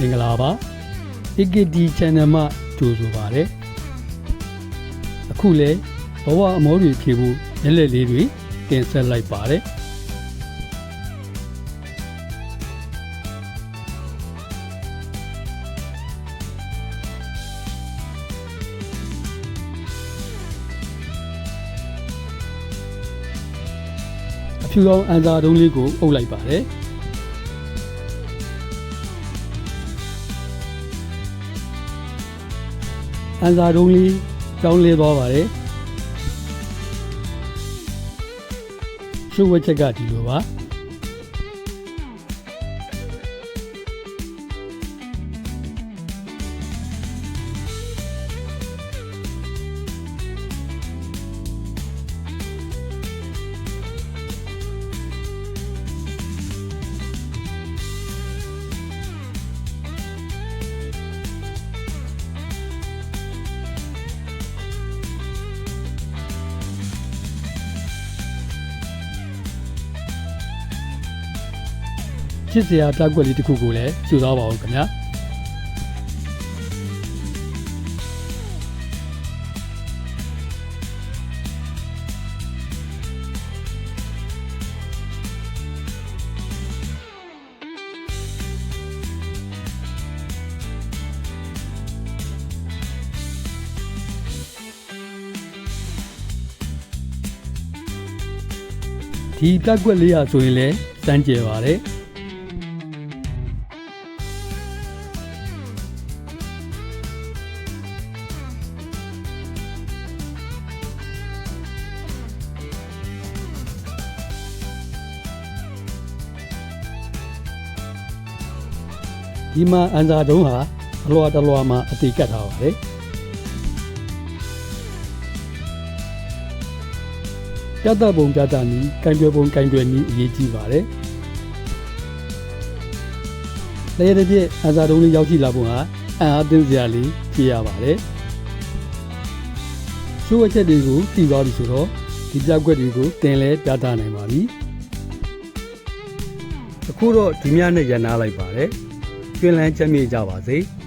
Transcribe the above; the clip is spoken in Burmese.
မင်္ဂလာပါ AKD Channel မှာကြိုဆိုပါရစေအခုလဲဘဝအမောတွေဖြေဖို့ရက်လက်လေးတွေတင်ဆက်လိုက်ပါတယ်အဖြူရောင်အန်စာတုံးလေးကိုအုပ်လိုက်ပါတယ် အန်စာတုံးလေးကြောင်းလဲသွားပါတယ်ရှုပ်ဝက်ချက်ကဒီလိုပါ ချစ်စရာတက်ွက်လေးတစ်ခုကိုလည်းကျူသွားပါဦးခင်ဗျာဒီတက်ွက်လေးရဆိုရင်လည်းစမ်းကြယ်ပါတယ် ဒီမှာအန်စာတုံးဟာအလွာတလွာမှာအတိကတ်ထားပါတယ်ပြတ်တပုံပြတ်တနီးကင်တွယ်ပုံကင်တွယ်နီးအရေးကြီးပါတယ်။လေရတဲ့ပြည့်အန်စာတုံးလေးရောက်ကြည့်လာဖို့ဟာအံ့အားသင်းစရာလေးဖြစ်ရပါတယ်။ရှိုးဝက်ချက်တွေကိုတည်သွားပြီဆိုတော့ဒီပြက်ွက်တွေကိုတင်လဲပြသနိုင်ပါပြီ။အခုတော့ဒီမြနဲ့ရန်နာလိုက်ပါတယ်။ ကျွင်းလန်းချက်မြေကြပါစေ။